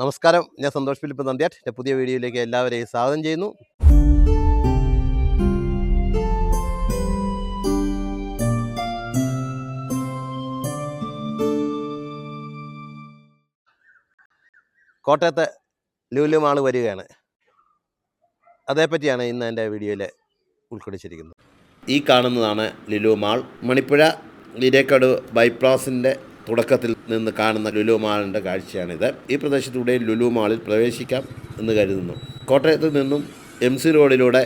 നമസ്കാരം. ഞാൻ സന്തോഷ് ഫിലിപ്പ് നന്ദിയാട്ട്. എന്റെ പുതിയ വീഡിയോയിലേക്ക് എല്ലാവരെയും സ്വാഗതം ചെയ്യുന്നു. കോട്ടയത്തെ ലൂലുമാൾ വരികയാണ്. അതേപ്പറ്റിയാണ് ഇന്ന് എന്റെ വീഡിയോയിൽ ഉൾക്കൊള്ളിച്ചിരിക്കുന്നത് ഈ കാണുന്നതാണ് ലുലു മാൾ. മണിപ്പുഴ ഇരേക്കട് ബൈപ്പാസിന്റെ തുടക്കത്തിൽ നിന്ന് കാണുന്ന ലുലു മാളിന്റെ കാഴ്ചയാണിത്. ഈ പ്രദേശത്തൂടെ ലുലു മാളിൽ പ്രവേശിക്കാം എന്ന് കരുതുന്നു. കോട്ടയത്ത് നിന്നും എം സി റോഡിലൂടെ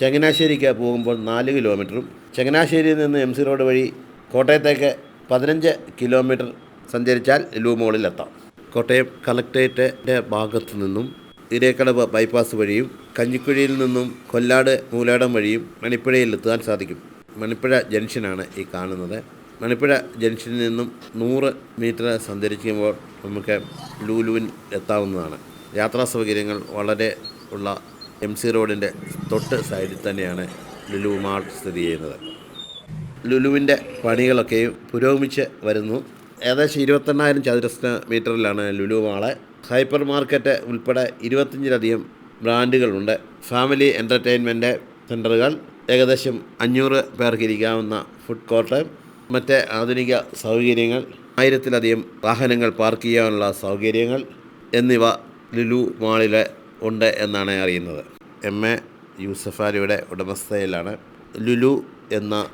ചങ്ങനാശ്ശേരിക്ക് പോകുമ്പോൾ നാല് കിലോമീറ്ററും ചങ്ങനാശ്ശേരിയിൽ നിന്ന് എം സി റോഡ് വഴി കോട്ടയത്തേക്ക് പതിനഞ്ച് കിലോമീറ്റർ സഞ്ചരിച്ചാൽ ലുലു മാളിലെത്താം കോട്ടയം കളക്ട്രേറ്റിന്റെ ഭാഗത്തു നിന്നും ഇരേക്കടവ് ബൈപ്പാസ് വഴിയും കഞ്ഞിക്കുഴിയിൽ നിന്നും കൊല്ലാട് മൂലാടം വഴിയും മണിപ്പുഴയിൽ എത്താൻ സാധിക്കും. മണിപ്പുഴ ജംഗ്ഷനാണ് ഈ കാണുന്നത്. മണിപ്പുഴ ജംഗ്ഷനിൽ നിന്നും നൂറ് മീറ്റർ സഞ്ചരിക്കുമ്പോൾ നമുക്ക് ലൂലുവിൽ എത്താവുന്നതാണ്. യാത്രാ സൗകര്യങ്ങൾ വളരെ ഉള്ള എം സി റോഡിന്റെ തൊട്ട് സൈഡിൽ തന്നെയാണ് ലുലു മാൾ സ്ഥിതി ചെയ്യുന്നത്. ലുലുവിന്റെ പണികളൊക്കെയും പുരോഗമിച്ച് വരുന്നു. ഏകദേശം ഇരുപത്തെണ്ണായിരം ചതുരശ്ര മീറ്ററിലാണ് ലുലു മാൾ. ഹൈപ്പർ മാർക്കറ്റ് ഉൾപ്പെടെ ഇരുപത്തഞ്ചിലധികം ബ്രാൻഡുകളുണ്ട്. ഫാമിലി എന്റർടൈൻമെന്റ് സെന്ററുകൾ ഏകദേശം അഞ്ഞൂറ് പേർക്ക് ഇരിക്കാവുന്ന ഫുഡ് കോർട്ട് മറ്റ് ആധുനിക സൗകര്യങ്ങൾ ആയിരത്തിലധികം വാഹനങ്ങൾ പാർക്ക് ചെയ്യാനുള്ള സൗകര്യങ്ങൾ എന്നിവ ലുലു മാളിൽ ഉണ്ട് എന്നാണ് അറിയുന്നത്. എം. എ. യൂസഫാലിയുടെ ഉടമസ്ഥയിലാണ് ലുലു എന്ന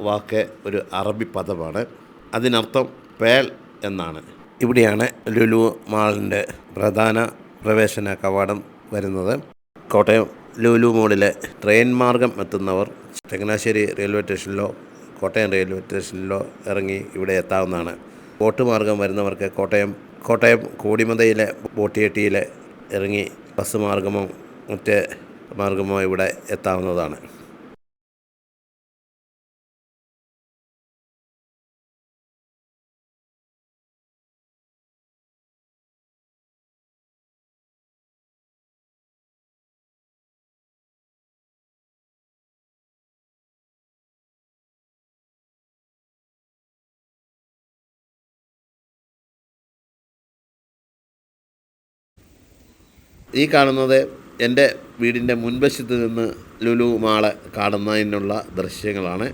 വാക്ക് ഒരു അറബി പദമാണ്. അതിനർത്ഥം പേൽ എന്നാണ്. ഇവിടെയാണ് ലുലു മാളിന്റെ പ്രധാന പ്രവേശന കവാടം വരുന്നത്. കോട്ടയം ലുലു മോളിലെ ട്രെയിൻ മാർഗം എത്തുന്നവർ ചങ്ങനാശ്ശേരി റെയിൽവേ സ്റ്റേഷനിലോ കോട്ടയം റെയിൽവേ സ്റ്റേഷനിലോ ഇറങ്ങി ഇവിടെ എത്താവുന്നതാണ്. ബോട്ട് മാർഗം വരുന്നവർക്ക് കോട്ടയം കോട്ടയം കോടിമതയിലെ ബോട്ടിയെട്ടിയിൽ ഇറങ്ങി ബസ് മാർഗമോ മറ്റ് മാർഗമോ ഇവിടെ എത്താവുന്നതാണ്. ഈ കാണുന്നത് എന്റെ വീടിന്റെ മുൻവശത്ത് നിന്ന് ലുലു മാൾ കാണുന്നതിനുള്ള ദൃശ്യങ്ങളാണ്.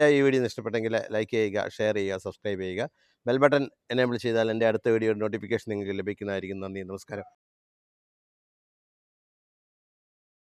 ഈ വീഡിയോ ഇഷ്ടപ്പെട്ടെങ്കിൽ ലൈക്ക് ചെയ്യുക ഷെയർ ചെയ്യുക സബ്സ്ക്രൈബ് ചെയ്യുക. ബെൽ ബട്ടൺ എനേബിൾ ചെയ്താൽ എന്റെ അടുത്ത വീഡിയോ നോട്ടിഫിക്കേഷൻ നിങ്ങൾക്ക് ലഭിക്കുന്നതായിരിക്കും. നന്ദി നമസ്കാരം.